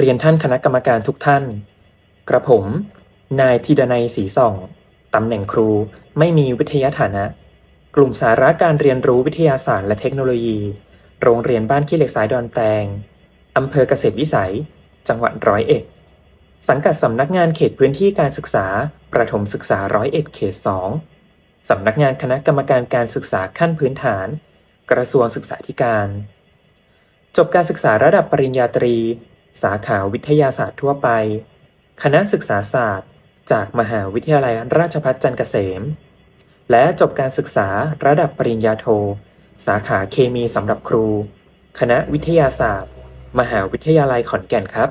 เรียนท่านคณะกรรมการทุกท่าน กระผม นายธีดนัยศรีส่อง ตำแหน่งครูไม่มีวิทยาฐานะ กลุ่มสาระการเรียนรู้วิทยาศาสตร์และเทคโนโลยี โรงเรียนบ้านขี้เหล็กสายดอนแตง อำเภอเกษตรวิสัย จังหวัดร้อยเอ็ด สังกัดสำนักงานเขตพื้นที่การศึกษา ประถมศึกษาร้อยเอ็ดเขตสองสำนักงานคณะกรรมการการศึกษาขั้นพื้นฐาน กระทรวงศึกษาธิการ จบการศึกษาระดับปริญญาตรี สาขาวิทยาศาสตร์ทั่วไป คณะศึกษาศาสตร์ จากมหาวิทยาลัยราชภัฏจันทร์เกษม และจบการศึกษาระดับปริญญาโท สาขาเคมีสำหรับครู คณะวิทยาศาสตร์ มหาวิทยาลัยขอนแก่นครับ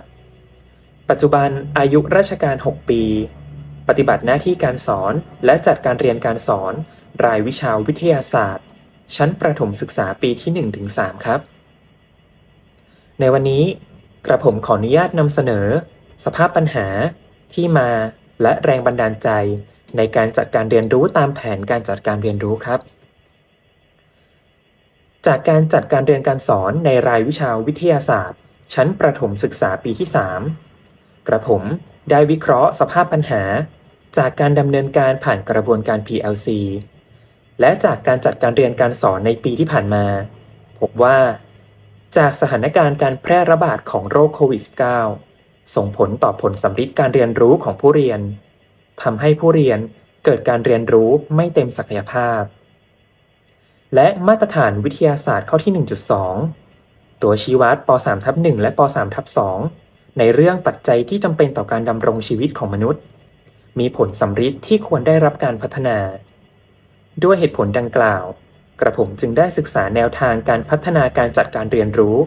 ปัจจุบันอายุราชการ 6 ปี ปฏิบัติหน้าที่การสอนและจัดการเรียนการสอน รายวิชาวิทยาศาสตร์ ชั้นประถมศึกษาปีที่ 1-3 ครับ ในวันนี้ กระผมขออนุญาตนำเสนอ สภาพปัญหาที่มาและแรงบันดาลใจในการจัดการเรียนรู้ตามแผนการจัดการเรียนรู้ครับ จากการจัดการเรียนการสอนในรายวิชาวิทยาศาสตร์ ชั้นประถมศึกษาปีที่ 3 กระผมได้วิเคราะห์สภาพปัญหา จากการดำเนินการผ่านกระบวนการ PLC และจากการจัดการเรียนการสอนในปีที่ผ่านมา พบว่า จากสถานการณ์การแพร่ระบาดของโรคโควิด -19 ส่งผลต่อผลสัมฤทธิ์การเรียนรู้ของผู้เรียนทำให้ผู้เรียนเกิดการเรียนรู้ไม่เต็มศักยภาพ และมาตรฐานวิทยาศาสตร์ข้อที่ 1.2 ตัวชี้วัดป .3 ทับ1และป .3 ทับ2ในเรื่องปัจจัยที่จำเป็นต่อการดำรงชีวิตของมนุษย์ มีผลสัมฤทธิ์ที่ควรได้รับการพัฒนา ด้วยเหตุผลดังกล่าว กระผมจึงได้ศึกษาแนวทางการพัฒนาการจัดการเรียนรู้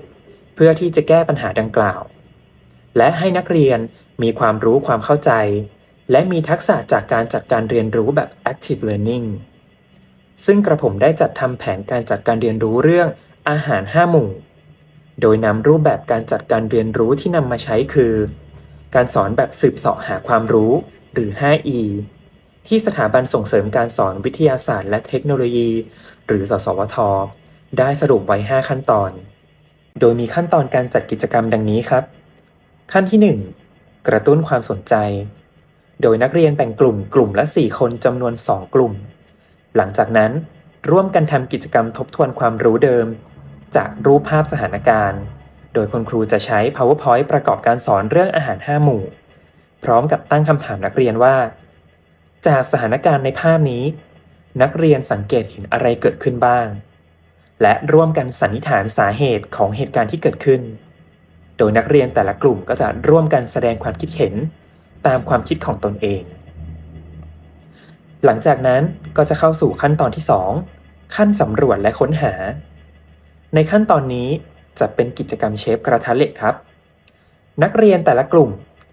เพื่อที่จะแก้ปัญหาดังกล่าว และให้นักเรียนมีความรู้ความเข้าใจ และมีทักษะจากการจัดการเรียนรู้แบบ active learning ซึ่งกระผมได้จัดทำแผนการจัดการเรียนรู้เรื่องอาหาร 5 หมู่ โดยนำรูปแบบการจัดการเรียนรู้ที่นำมาใช้คือ การสอนแบบสืบเสาะหาความรู้หรือ 5E ที่สถาบันส่งเสริมการสอนวิทยาศาสตร์และเทคโนโลยี หรือสสวท ได้สรุปไว้ 5 ขั้นตอน โดยมีขั้นตอนการจัดกิจกรรมดังนี้ครับ ขั้นที่ 1 กระตุ้นความสนใจ โดยนักเรียนแบ่งกลุ่มกลุ่มละ 4 คนจำนวน 2 กลุ่ม หลังจากนั้นร่วมกันทำกิจกรรมทบทวนความรู้เดิม จากรูปภาพสถานการณ์ โดยคุณครูจะใช้ PowerPoint ประกอบการสอนเรื่องอาหาร 5 หมู่ พร้อมกับตั้งคำถามนักเรียนว่า จากสถานการณ์ในภาพนี้ นักเรียนสังเกตเห็นอะไรเกิดขึ้นบ้าง และร่วมกันสันนิษฐานสาเหตุของเหตุการณ์ที่เกิดขึ้น โดยนักเรียนแต่ละกลุ่มก็จะร่วมกันแสดงความคิดเห็นตามความคิดของตนเอง หลังจากนั้นก็จะเข้าสู่ขั้นตอนที่ 2 ขั้นสำรวจและค้นหา ในขั้นตอนนี้จะเป็นกิจกรรมเชฟกระทะเหล็กครับ นักเรียนแต่ละกลุ่ม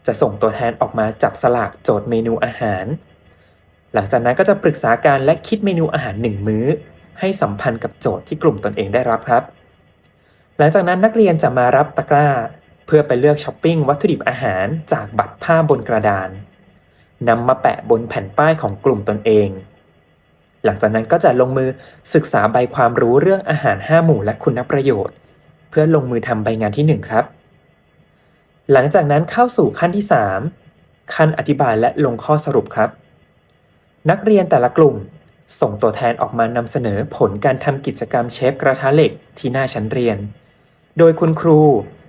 จะส่งตัวแทนออกมาจับสลากโจทย์เมนูอาหาร หลังจากนั้นก็จะปรึกษาการและคิดเมนูอาหารหนึ่งมื้อ ให้สัมพันธ์กับโจทย์ที่กลุ่มตนเองได้รับครับ หลังจากนั้นนักเรียนจะมารับตะกร้า เพื่อไปเลือกช้อปปิ้งวัตถุดิบอาหารจากบัตรผ้าบนกระดานนำมาแปะบนแผ่นป้ายของกลุ่มตนเอง หลังจากนั้นก็จะลงมือศึกษาใบความรู้เรื่องอาหาร 5 หมู่และคุณประโยชน์ เพื่อลงมือทำใบงานที่ 1 ครับ หลังจากนั้นเข้าสู่ขั้นที่ 3 ขั้นอธิบายและลงข้อสรุปครับ นักเรียนแต่ละกลุ่ม ส่งตัวแทนออกมานำเสนอผลการทำกิจกรรมเชฟกระทะเหล็กที่หน้าชั้นเรียน โดยคุณครู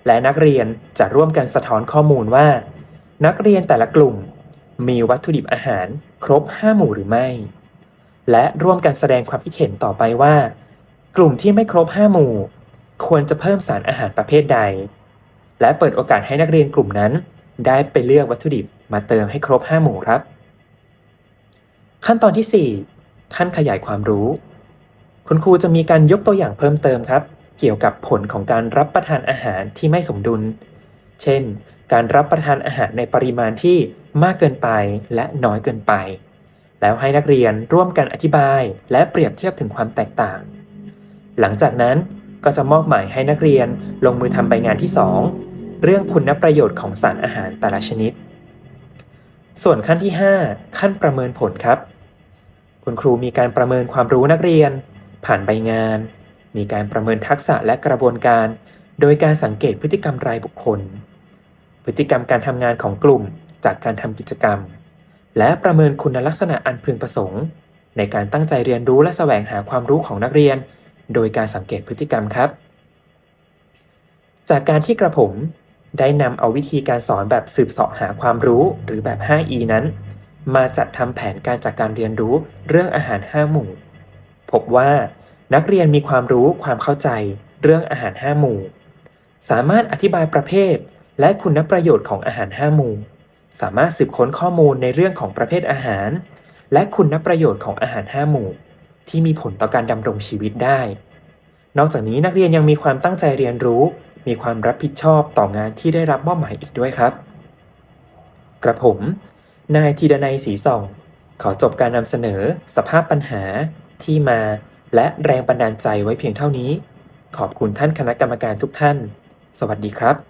และนักเรียนจะร่วมกันสะท้อนข้อมูลว่า นักเรียนแต่ละกลุ่ม มีวัตถุดิบอาหารครบ 5 หมู่หรือไม่ และร่วมกันแสดงความคิดเห็นต่อไปว่า กลุ่มที่ไม่ครบ 5 หมู่ ควรจะเพิ่มสารอาหารประเภทใด และเปิดโอกาสให้นักเรียนกลุ่มนั้น ได้ไปเลือกวัตถุดิบมาเติมให้ครบ 5 หมู่ครับ ขั้นตอนที่ 4 ขั้นขยายความรู้ คุณครูจะมีการยกตัวอย่างเพิ่มเติมครับ เกี่ยวกับผลของการรับประทานอาหารที่ไม่สมดุล เช่น การรับประทานอาหารในปริมาณที่มากเกินไปและน้อยเกินไป แล้วให้นักเรียนร่วมกันอธิบาย และเปรียบเทียบถึงความแตกต่าง หลังจากนั้นก็จะมอบหมายให้นักเรียนลงมือทำใบงานที่ 2 เรื่องคุณประโยชน์ของสารอาหารแต่ละชนิด ส่วนขั้นที่ 5 ขั้นประเมินผลครับ คุณครูมีการประเมินความรู้นักเรียน ผ่านใบงาน มีการประเมินทักษะและกระบวนการ โดยการสังเกตพฤติกรรมรายบุคคล พฤติกรรมการทำงานของกลุ่มจากการทำกิจกรรม และประเมินคุณลักษณะอันพึงประสงค์ ในการตั้งใจเรียนรู้และแสวงหาความรู้ของนักเรียน โดยการสังเกตพฤติกรรมครับ จากการที่กระผมได้นำเอาวิธีการสอนแบบสืบเสาะหาความรู้หรือแบบ 5E นั้น มาจัดทำแผนการจัดการเรียนรู้เรื่องอาหาร 5 หมู่ พบว่านักเรียนมีความรู้ความเข้าใจเรื่องอาหาร 5 หมู่ สามารถอธิบายประเภท และคุณประโยชน์ของอาหาร 5 หมู่ สามารถสืบค้นข้อมูลในเรื่องของประเภทอาหาร และคุณประโยชน์ของอาหาร 5 หมู่ ที่มีผลต่อการดำรงชีวิตได้ นอกจากนี้นักเรียนยังมีความตั้งใจเรียนรู้ มีความรับผิดชอบต่องานที่ได้รับมอบหมายอีกด้วยครับ กระผม นายธีดนัยศรีส่อง ขอจบการนำเสนอสภาพปัญหาที่มาและแรงบันดาลใจไว้เพียงเท่านี้ ขอบคุณท่านคณะกรรมการทุกท่าน สวัสดีครับ